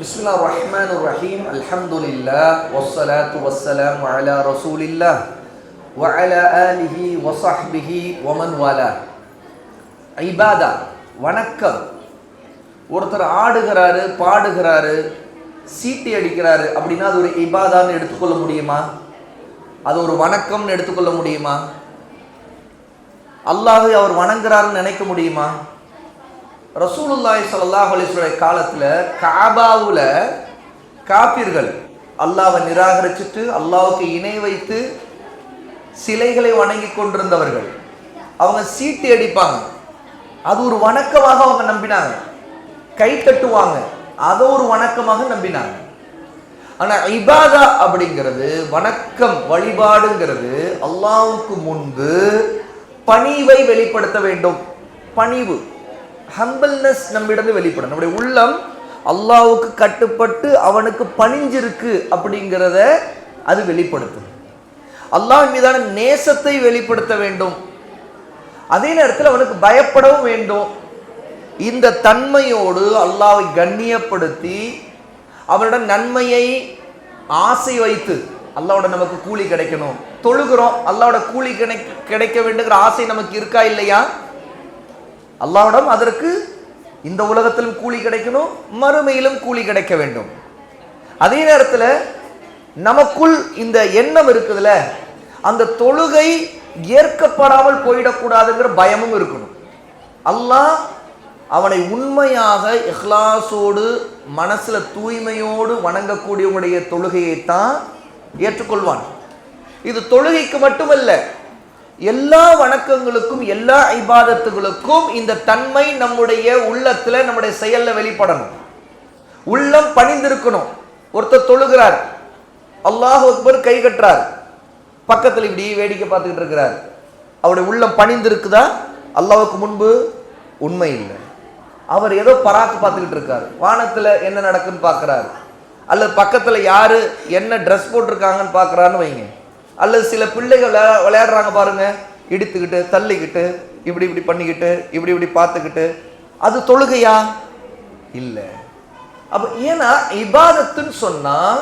بسم الله الرحمن الرحيم الحمد لله والصلاة والسلام على رسول الله وعلى آله وصحبه ومن والاه ஐபாதா வணக்கம் ஒருத்தர் ஆடுகிறாரு பாடுகிறாரு சீட்டி அடிக்கிறாரு அப்படின்னா அது ஒரு இபாதான்னு எடுத்துக்கொள்ள முடியுமா அது ஒரு வணக்கம்னு எடுத்துக்கொள்ள முடியுமா அல்லாஹை அவர் வணங்குறாருன்னு நினைக்க முடியுமா ரசூலுல்லாய் சல்லாஹ் அலைஹி காலத்தில் காபாவில் காப்பீர்கள் அல்லாவை நிராகரிச்சுட்டு அல்லாவுக்கு இணை வைத்து சிலைகளை வணங்கி கொண்டிருந்தவர்கள். அவங்க சீட்டு அடிப்பாங்க. அது ஒரு வணக்கமாக அவங்க நம்பினாங்க. கை தட்டுவாங்க. அதை ஒரு வணக்கமாக நம்பினாங்க. ஆனால் இபாதா அப்படிங்கிறது வணக்கம் வழிபாடுங்கிறது அல்லாவுக்கு முன்பு பணிவை வெளிப்படுத்த வேண்டும். பணிவு. ஹம்பிள்னஸ் நம்மிடந்து வெளிப்படும். நம்முடைய உள்ளம் அல்லாவுக்கு கட்டுப்பட்டு அவனுக்கு பணிஞ்சிருக்கு அப்படிங்கிறத அது வெளிப்படுத்தும். அல்லாஹ் மீதான நேசத்தை வெளிப்படுத்த வேண்டும். அதே நேரத்தில் அவனுக்கு பயப்படவும் வேண்டும். இந்த தன்மையோடு அல்லாவை கண்ணியப்படுத்தி அவனோட நன்மையை ஆசை வைத்து அல்லாவோட நமக்கு கூலி கிடைக்கணும். தொழுகிறோம் அல்லாவோட கூலி கிடை கிடைக்க வேண்டுங்கிற ஆசை நமக்கு இருக்கா இல்லையா? அல்லாவிடம் அதற்கு இந்த உலகத்திலும் கூலி கிடைக்கணும் மறுமையிலும் கூலி கிடைக்க வேண்டும். அதே நேரத்தில் நமக்குள் இந்த எண்ணம் இருக்குதுல்ல அந்த தொழுகை ஏற்கப்படாமல் போயிடக்கூடாதுங்கிற பயமும் இருக்கணும். அல்லாஹ் அவனை உண்மையாக இஹ்லாசோடு மனசில் தூய்மையோடு வணங்கக்கூடியவங்களுடைய தொழுகையைத்தான் ஏற்றுக்கொள்வான். இது தொழுகைக்கு மட்டுமல்ல எல்லா வணக்கங்களுக்கும் எல்லா ஐபாதத்துகளுக்கும் இந்த தன்மை நம்முடைய உள்ளத்துல நம்முடைய செயல்ல வெளிப்படணும். உள்ளம் பணிந்திருக்கணும். ஒருத்தர் தொழுகிறார். அல்லாஹ் அக்பர் கை கட்டுறார். பக்கத்தில் இப்படி வேடிக்கை பார்த்துக்கிட்டு இருக்கிறார். அவருடைய உள்ளம் பணிந்திருக்குதா? அல்லாவுக்கு முன்பு உண்மை இல்லை. அவர் ஏதோ பராக்கு பார்த்துக்கிட்டு இருக்கார். வானத்தில் என்ன நடக்குன்னு பார்க்குறாரு. அல்லது பக்கத்தில் யார் என்ன ட்ரெஸ் போட்டிருக்காங்கன்னு பார்க்குறாருன்னு வைங்க. அல்லது சில பிள்ளைகள் விளையாடுறாங்க பாருங்க. இடித்துக்கிட்டு தள்ளிக்கிட்டு இப்படி இப்படி பண்ணிக்கிட்டு இப்படி இப்படி பார்த்துக்கிட்டு. அது தொழுகையா? இல்லை. அப்ப ஏன்னா இபாதத்துன்னு சொன்னா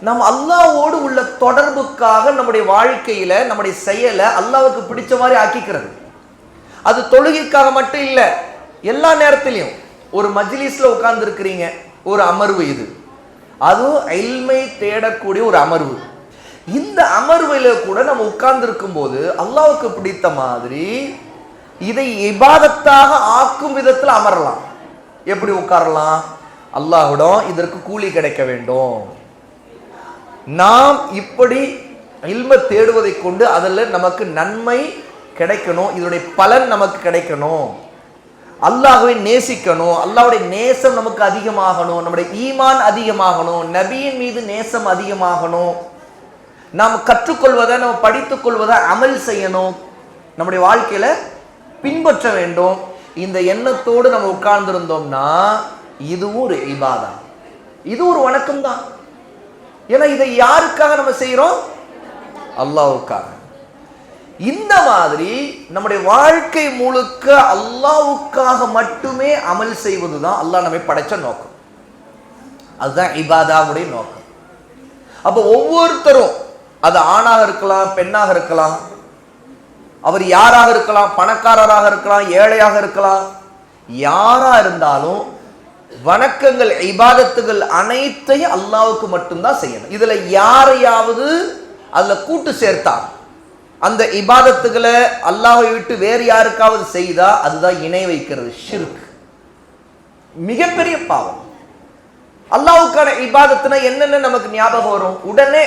நம்ம அல்லாவோடு உள்ள தொடர்புக்காக நம்முடைய வாழ்க்கையில நம்முடைய செயலை அல்லாவுக்கு பிடிச்ச மாதிரி ஆக்கிக்கிறது. அது தொழுகைக்காக மட்டும் இல்லை எல்லா நேரத்திலையும். ஒரு மஜ்லிஸ்ல உட்கார்ந்து இருக்கிறீங்க ஒரு அமர்வு இது. அதுவும் இல்மை தேடக்கூடிய ஒரு அமர்வு. இந்த அமர்வில் கூட நம்ம உட்கார்ந்துருக்கும் போது அல்லாவுக்கு பிடித்த மாதிரி இதை இபாதத்தாக ஆக்கும் விதத்தில் அமரலாம். எப்படி உட்காரலாம்? அல்லாஹுடம் இதற்கு கூலி கிடைக்க வேண்டும். நாம் இப்படி இல்ம தேடுவதை கொண்டு அதில் நமக்கு நன்மை கிடைக்கணும். இதனுடைய பலன் நமக்கு கிடைக்கணும். அல்லாஹுவை நேசிக்கணும். அல்லாவுடைய நேசம் நமக்கு அதிகமாகணும். நம்முடைய ஈமான் அதிகமாகணும். நபியின் மீது நேசம் அதிகமாகணும். நாம் கற்றுக்கொள்வதை நம்ம படித்துக் கொள்வதை அமல் செய்யணும். நம்முடைய வாழ்க்கையில பின்பற்ற வேண்டும். இந்த எண்ணத்தோடு நம்ம உட்கார்ந்துருந்தோம்னா இதுவும் ஒரு இபாதா. இது ஒரு வணக்கம் தான் ஏன்னா இதை யாருக்காக நம்ம செய்கிறோம் அல்லாவுக்காக இந்த மாதிரி நம்முடைய வாழ்க்கை முழுக்க அல்லாவுக்காக மட்டுமே அமல் செய்வது தான் அல்லாஹ் நம்மை படைச்ச நோக்கம். அதுதான் இபாதாவுடைய நோக்கம். அப்போ ஒவ்வொருத்தரும் அது ஆணாக இருக்கலாம் பெண்ணாக இருக்கலாம். அவர் யாராக இருக்கலாம் பணக்காரராக இருக்கலாம் ஏழையாக இருக்கலாம். யாரா இருந்தாலும் வணக்கங்கள் இபாதத்துகள் அனைத்தையும் அல்லாவுக்கு மட்டும்தான் செய்யணும். இதுல யாரையாவது அதுல கூட்டு சேர்த்தா அந்த இபாதத்துகளை அல்லாவை விட்டு வேறு யாருக்காவது செய்தா அதுதான் இணை வைக்கிறது ஷிர்க். மிகப்பெரிய பாவம். அல்லாவுக்கான இபாதத்துனா என்னென்ன நமக்கு ஞாபகம் வரும்? உடனே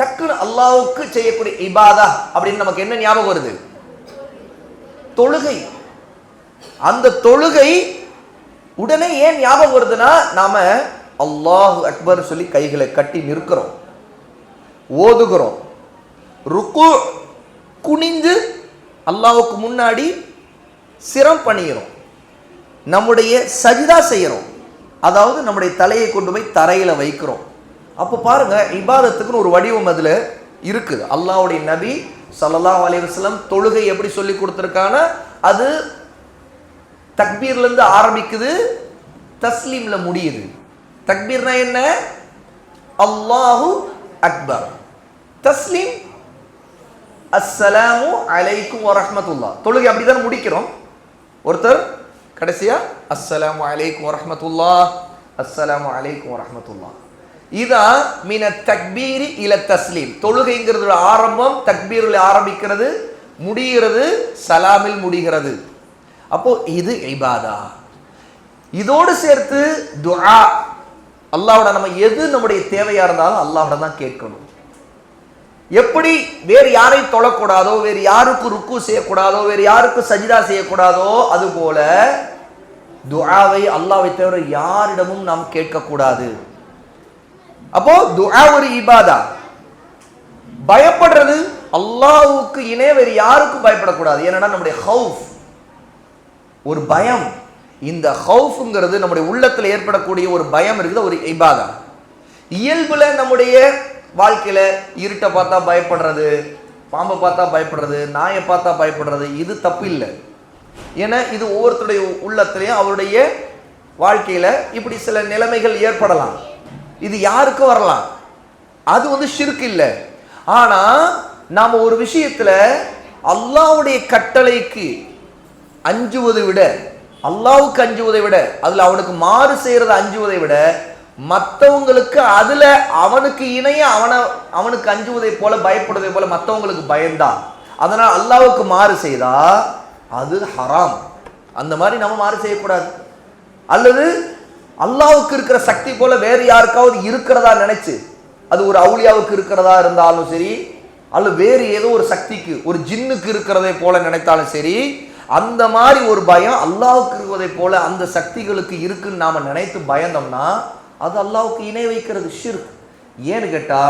டக்குன்னு அல்லாவுக்கு செய்யக்கூடிய இபாதா அப்படின்னு நமக்கு என்ன ஞாபகம் வருது? தொழுகை. அந்த தொழுகை உடனே ஏன் ஞாபகம் வருதுன்னா நாம அல்லாஹ் அக்பர் சொல்லி கைகளை கட்டி நிற்கிறோம். ஓதுகிறோம். ருக்கு குனிந்து அல்லாவுக்கு முன்னாடி சிரம் பண்ணிக்கிறோம் நம்முடைய சஜிதா செய்கிறோம். அதாவது நம்முடைய தலையை கொண்டு போய் தரையில வைக்கிறோம். அப்போ பாருங்க இபாதத்துக்குன்னு ஒரு வடிவம் அதில் இருக்குது. அல்லாஹ்வுடைய நபி ஸல்லல்லாஹு அலைஹி தொழுகை எப்படி சொல்லி கொடுத்துருக்கான அது தக்பீர்லேருந்து ஆரம்பிக்குது தஸ்லீம்ல முடியுது. தக்பீர்னா என்ன? அல்லாஹு அக்பர். தஸ்லீம் அஸ்ஸலாமு அலைக்கும் வரஹ்மத்துல்லாஹ். தொழுகை அப்படிதான் முடிக்கிறோம்? ஒருத்தர் கடைசியா அஸ்ஸலாமு அலைக்கும் வரஹ்மத்துல்லாஹ் அஸ்ஸலாமு அலைக்கும் வரஹ்மத்துல்லாஹ். இதான் மின தக்பீரி இல தஸ்லீம். தொழுகைங்கிறது ஆரம்பம் தக்பீரில் ஆரம்பிக்கிறது முடிகிறது சலாமில் முடிகிறது. அப்போ இது இபாதா. இதோடு சேர்த்து துஆ. அல்லாவோட நம்ம எது நம்முடைய தேவையா இருந்தாலும் அல்லாவோட தான் கேட்கணும். எப்படி வேறு யாரை தொழக்கூடாதோ வேறு யாருக்கு ருக்கு செய்யக்கூடாதோ வேறு யாருக்கு சஜிதா செய்யக்கூடாதோ அதுபோல துஆவை அல்லாவை தவிர யாரிடமும் நாம் கேட்கக்கூடாது. அப்போ துஆ ஒரு இபாதா. பயப்படுறது அல்லாஹ்வுக்கு இணை வேறு யாருக்கும் பயப்படக்கூடாது. ஏன்னா நம்முடைய ஹவுஃப். ஒரு பயம். இந்த ஹவுஃப்ங்கிறது நம்முடைய உள்ளத்தில் ஏற்படக்கூடிய ஒரு பயம் இருக்குது? ஒரு இபாதா. இயல்புல நம்முடைய வாழ்க்கையில இருட்டை பார்த்தா பயப்படுறது பாம்பை பார்த்தா பயப்படுறது நாயை பார்த்தா பயப்படுறது இது தப்பு இல்லை ஏன்னா இது ஒவ்வொருத்தருடைய உள்ளத்திலையும் அவருடைய வாழ்க்கையில இப்படி சில நிலைமைகள் ஏற்படலாம். இது யாருக்கும் வரலாம்? அது வந்து ஷிர்க் இல்லை. ஆனால் நாம் ஒரு விஷயத்தில் அல்லாஹ்வுடைய கட்டளைக்கு அஞ்சுவதை விட அல்லாவுக்கு அஞ்சுவதை விட அதில் அவனுக்கு மாறு செய்கிறத அஞ்சுவதை விட மற்றவங்களுக்கு அதில் அவனுக்கு இணைய அவனை அவனுக்கு அஞ்சுவதை போல பயப்படுவதை போல மற்றவங்களுக்கு பயந்தா அதனால் அல்லாவுக்கு மாறு செய்தா அது ஹராம். அந்த மாதிரி நம்ம மாறு செய்யக்கூடாது. அல்லது அல்லாவுக்கு இருக்கிற சக்தி போல வேறு யாருக்காவது இருக்கிறதா நினைச்சு அது ஒரு அவுளியாவுக்கு இருக்கிறதா இருந்தாலும் சரி அல்ல வேறு ஏதோ ஒரு சக்திக்கு ஒரு ஜின்னுக்கு இருக்கிறதை போல நினைத்தாலும் சரி அந்த மாதிரி ஒரு பயம் அல்லாவுக்கு இருப்பதை போல அந்த சக்திகளுக்கு இருக்குன்னு நாம நினைத்து பயந்தோம்னா அது அல்லாவுக்கு இணை வைக்கிறது ஷிர்க் ஏன்னு கேட்டா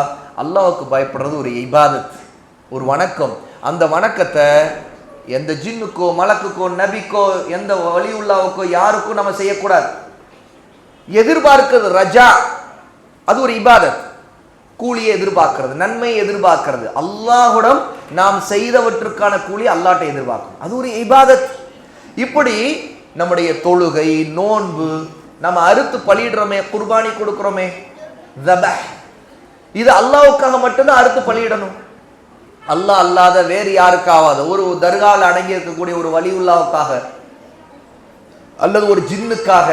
அல்லாவுக்கு பயப்படுறது ஒரு இபாதத் ஒரு வணக்கம். அந்த வணக்கத்தை எந்த ஜின்னுக்கோ மலக்குக்கோ நபிக்கோ எந்த வழி உள்ளாவுக்கோ யாருக்கும் நம்ம செய்யக்கூடாது. எதிர்பார்க்கிறது ரஜா. அது ஒரு இபாதத். கூலியை எதிர்பார்க்கிறது நன்மையை எதிர்பார்க்கிறது. அல்லாஹுடம் நாம் செய்தவற்றுக்கான கூலி அல்லாட்டை எதிர்பார்க்கும். அது ஒரு இபாதத். இப்படி நம்முடைய தொழுகை நோன்பு நம்ம அறுத்து பலியிடுறோமே குர்பானி கொடுக்கிறோமே இது அல்லாவுக்காக மட்டும்தான் அறுத்து பலியிடணும். அல்லாஹ் அல்லாத வேறு யாருக்காவாத ஒரு தர்காவில் அடங்கி இருக்கக்கூடிய ஒரு வலி உள்ளாவுக்காக அல்லது ஒரு ஜின்னுக்காக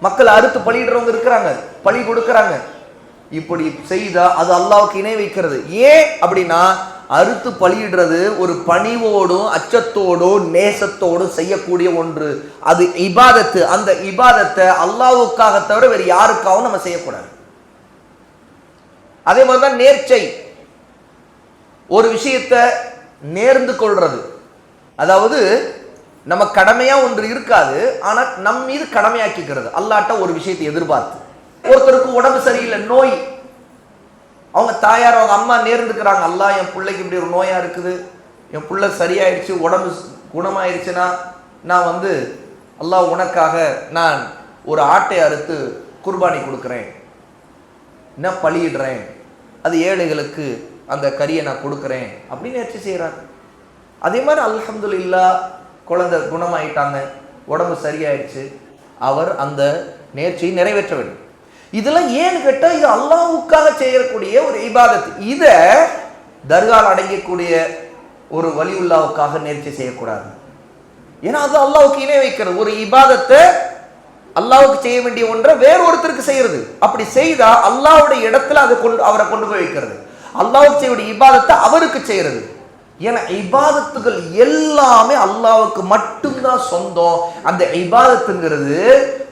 மக்கள் அறுத்து பலியிடுறவங்க இருக்கிறாங்க பலி கொடுக்கறாங்க. இப்படி செய்தா அது அல்லாவுக்கு இணை வைக்கிறது. ஏன் அப்படின்னா அறுத்து பலியிடுறது ஒரு பணிவோடும் அச்சத்தோடும் நேசத்தோடும் செய்யக்கூடிய ஒன்று. அது இபாதத்து. அந்த இபாதத்தை அல்லாவுக்காக தவிர வேறு யாருக்காகவும் நம்ம செய்யக்கூடாது. அதே மாதிரி தான் நேர்ச்சை. ஒரு விஷயத்தை நேர்ந்து கொள்றது. அதாவது நம்ம கடமையா ஒன்று இருக்காது ஆனா நம் மீது கடமையாக்கிக்கிறது. அல்லாட்ட ஒரு விஷயத்தை எதிர்பார்த்து. ஒருத்தருக்கு உடம்பு சரியில்லை நோய். அவங்க தாயார் அவங்க அம்மா நேர்ந்துக்கிறாங்க. அல்லா என் பிள்ளைக்கு இப்படி ஒரு நோயா இருக்குது. என் பிள்ளை சரியாயிடுச்சு உடம்பு குணமாயிருச்சுன்னா நான் வந்து அல்லாஹ் உனக்காக நான் ஒரு ஆட்டை அறுத்து குர்பானி கொடுக்குறேன். நான் பழியிடுறேன். அது ஏழைகளுக்கு அந்த கறியை நான் கொடுக்குறேன். அப்படின்னு நேர்ச்சி செய்கிறாங்க அதே மாதிரி அல்ஹம்துலில்லா குழந்தை குணமாயிட்டாங்க உடம்பு சரியாயிடுச்சு அவர் அந்த நேர்ச்சியை நிறைவேற்ற வேண்டும். இதெல்லாம் ஏன்னு கேட்டால் இது அல்லாவுக்காக செய்யக்கூடிய ஒரு இபாதத். இதை தர்கால் அடங்கக்கூடிய ஒரு வலி உள்ளாவுக்காக நேர்ச்சி செய்யக்கூடாது. ஏன்னா அது அல்லாவுக்கு இணை வைக்கிறது. ஒரு இபாதத்தை அல்லாவுக்கு செய்ய வேண்டிய ஒன்றை வேறு ஒருத்தருக்கு செய்யறது. அப்படி செய்தா அல்லாஹ்வுடைய இடத்துல அதை கொண்டு அவரை கொண்டு போய் வைக்கிறது. அல்லாவுக்கு செய்ய வேண்டிய இபாதத்தை அவருக்கு செய்யறது. ஏன்னா இபாதத்துகள் எல்லாமே அல்லாஹ்வுக்கு மட்டும்தான் சொந்தம் அந்த இபாதத்துங்கிறது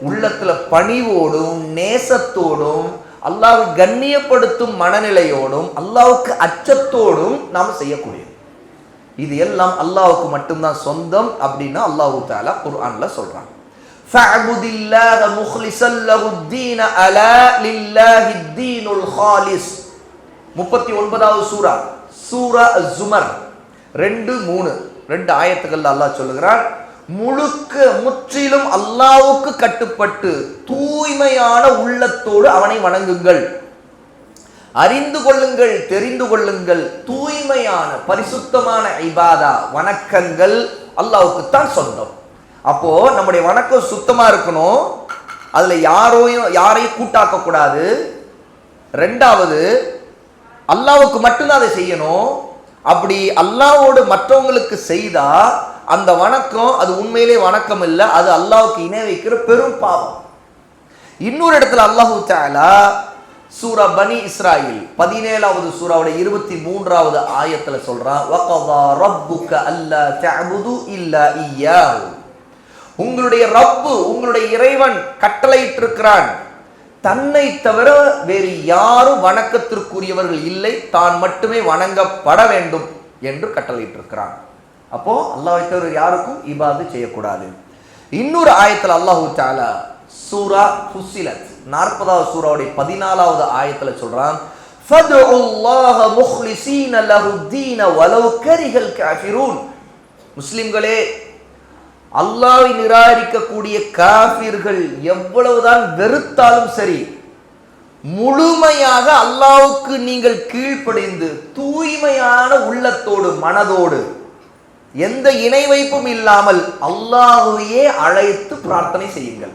உள்ளத்துல பணிவோடும் நேசத்தோடும் அல்லாஹ் கண்ணியப்படுத்தும் மனநிலையோடும் அல்லாஹ்வுக்கு அச்சத்தோடும் நாம் செய்யக்கூடியது இது எல்லாம் அல்லாஹ்வுக்கு மட்டும்தான் சொந்தம் அப்படின்னு அல்லாஹு தாலா குர்ஆன்ல சொல்றாங்க فَاعْبُدِ اللَّهَ مُخْلِصًا لَهُ الدِّينَ أَلَا لِلَّهِ الدِّينُ الْخَالِصُ முப்பத்தி ஒன்பதாவது சூரா சூரா ஜுமர் ரெண்டு மூணு. ரெண்டு ஆயத்துக்கள் அல்லாஹ் சொல்லுகிறான் முழுக்க முற்றிலும் அல்லாவுக்கு கட்டுப்பட்டு தூய்மையான உள்ளத்தோடு அவனை வணங்குங்கள். அறிந்து கொள்ளுங்கள் தெரிந்து கொள்ளுங்கள் தூய்மையான பரிசுத்தமான ஐபாதா வணக்கங்கள் அல்லாவுக்கு தான் சொந்தம். அப்போ நம்முடைய வணக்கம் சுத்தமா இருக்கணும். அதுல யாரையும் யாரையும் கூட்டாக்க கூடாது ரெண்டாவது அல்லாவுக்கு மட்டும்தான் அதை செய்யணும். அப்படி அல்லாவோடு மற்றவங்களுக்கு செய்தா அந்த வணக்கம் அது உண்மையிலே வணக்கம் இல்லை அது அல்லாவுக்கு இணை வைக்கிற பெரும் பாவம். இன்னொரு இடத்துல அல்லாஹு தாலா சூரா பனி இஸ்ராயில் பதினேழாவது சூறாவோட இருபத்தி மூன்றாவது ஆயத்துல சொல்றான் உங்களுடைய ரப்பு உங்களுடைய இறைவன் கட்டளையிட்டிருக்கிறான். தன்னை தவிர வேறு யாரும் வணக்கத்திற்குரியவர்கள் இல்லை. தான் மட்டுமே வணங்கப்பட வேண்டும் என்று கட்டளையிட்டிருக்கிறான். அப்போ அல்லாஹ் தவிர யாருக்கும் இபாது செய்யக்கூடாது. இன்னொரு ஆயத்தில் அல்லாஹு சாலா சூரா ஃபுசிலத் நாற்பதாவது சூராவுடைய பதினாலாவது ஆயத்தில் சொல்றான் முஸ்லிம்களே அல்லாவை நிராகரிக்கக்கூடிய காஃபிர்கள் எவ்வளவுதான் வெறுத்தாலும் சரி முழுமையாக அல்லாவுக்கு நீங்கள் கீழ்ப்படைந்து தூய்மையான உள்ளத்தோடு மனதோடு எந்த இணை வைப்பும் இல்லாமல் அல்லாஹையே அழைத்து பிரார்த்தனை செய்யுங்கள்.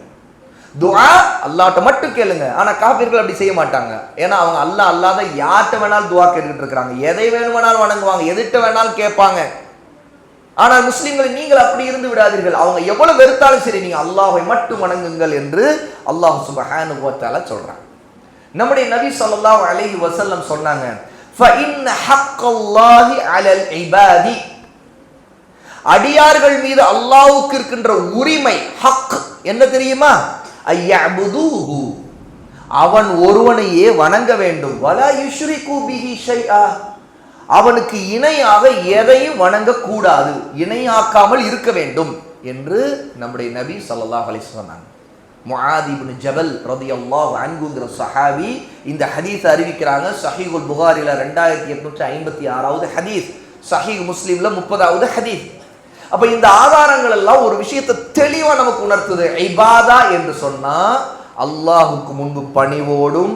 துஆ அல்லாட்ட மட்டும் கேளுங்க. ஆனா காபிர்கள் அப்படி செய்ய மாட்டாங்க. ஏன்னா அவங்க அல்லாஹ் அல்லாத யார்கிட்ட வேணாலும் துவா கேட்டுட்டு இருக்கிறாங்க. எதை வேணுமானாலும் வணங்குவாங்க. எதிர்ட்ட வேணாலும் கேட்பாங்க. ஆனால் முஸ்லீம்களை நீங்கள் அப்படி இருந்து விடாதீர்கள். அவங்க எவ்வளவு வெறுத்தாலும் சரி நீங்க அல்லாஹை மட்டும் வணங்குங்கள் என்று அல்லாஹ் சுபஹானுபவத்தால சொல்றான். நம்முடைய நபி சொல்லல்லா அலஹி வசல்லம் சொன்னாங்க அடியார்கள் மீது அல்லாவுக்கு இருக்கின்ற உரிமை ஹக் என்ன தெரியுமா? அவன் ஒருவனையே வணங்க வேண்டும். வலா யுஷ்ரிகு பிஹி ஷைஆ. அவனுக்கு இணையாக எதையும் வணங்கக்கூடாது இணையாக்காமல் இருக்க வேண்டும் என்று நம்முடைய நபி சல்லாஹ் அலி சொன்னாங்க. முஹாதிபின் ஜபல் ரதி ரலியல்லாஹு அன்புங்கிற சஹாபி இந்த ஹதீஸ் அறிவிக்கிறாங்க. சஹீகுல் புகாரில ரெண்டாயிரத்தி எட்நூற்றி ஐம்பத்தி ஆறாவது ஹதீஸ் சஹீக் முஸ்லீம்ல முப்பதாவது ஹதீஸ். அப்ப இந்த ஆதாரங்கள் எல்லாம் ஒரு விஷயத்தை தெளிவா நமக்கு உணர்த்துது. ஐபாதா என்று சொன்னா அல்லாஹுக்கு முன்பு பணிவோடும்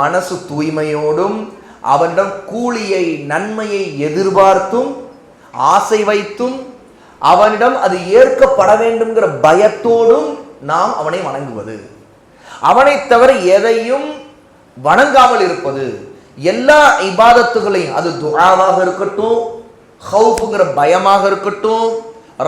மனசு தூய்மையோடும் அவனிடம் கூலியை நன்மையை எதிர்பார்த்தும் ஆசை வைத்தும் அவனிடம் அது ஏற்கப்பட வேண்டும்ங்கிற பயத்தோடும் நாம் அவனை வணங்குவது. அவனை தவிர எதையும் வணங்காமல் இருப்பது. எல்லா இபாதத்துகளையும் அது துராவாக இருக்கட்டும் ஹவுப்புங்கிற பயமாக இருக்கட்டும்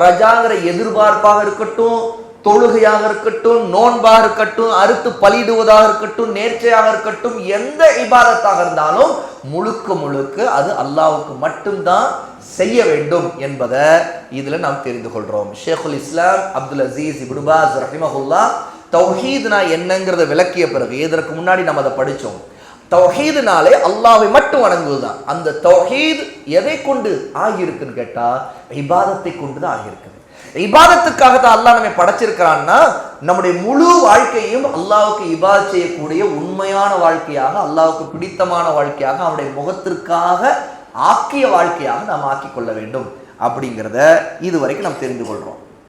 ரஜாங்கிற எதிர்பார்ப்பாக இருக்கட்டும் தொழுகையாக இருக்கட்டும் நோன்பாக இருக்கட்டும் அறுத்து பலியிடுவதாக இருக்கட்டும் நேர்ச்சையாக இருக்கட்டும் எந்த இபாதத்தாக இருந்தாலும் முழுக்க முழுக்க அது அல்லாவுக்கு மட்டும்தான் செய்ய வேண்டும் என்பதை இதுல நாம் தெரிந்து கொள்றோம். ஷேகுல் இஸ்லாம் அப்துல் அசீஸ் இபுபாஸ் ரஹிமஹுல்லா தௌஹீத்னா என்னங்கிறத விளக்கிய பிறகு இதற்கு முன்னாடி நம்ம அதை படித்தோம். தௌஹீதுனாலே அல்லாவை மட்டும் வணங்குவதுதான். அந்த தௌஹீத் எதை கொண்டு ஆகியிருக்குன்னு கேட்டா இபாதத்தை கொண்டு தான் ஆகியிருக்குது. இபாதத்துக்காக தான் அல்லாஹ் நம்ம படைச்சிருக்கிறான்னா நம்முடைய முழு வாழ்க்கையும் அல்லாவுக்கு இபாத் செய்யக்கூடிய உண்மையான வாழ்க்கையாக அல்லாவுக்கு பிடித்தமான வாழ்க்கையாக அவனுடைய முகத்திற்காக ஆக்கிய வாழ்க்கையாக நாம் ஆக்கிக் கொள்ள வேண்டும். அப்படிங்கிறத இதுவரைக்கும் நாம் தெரிந்து கொள்றோம்.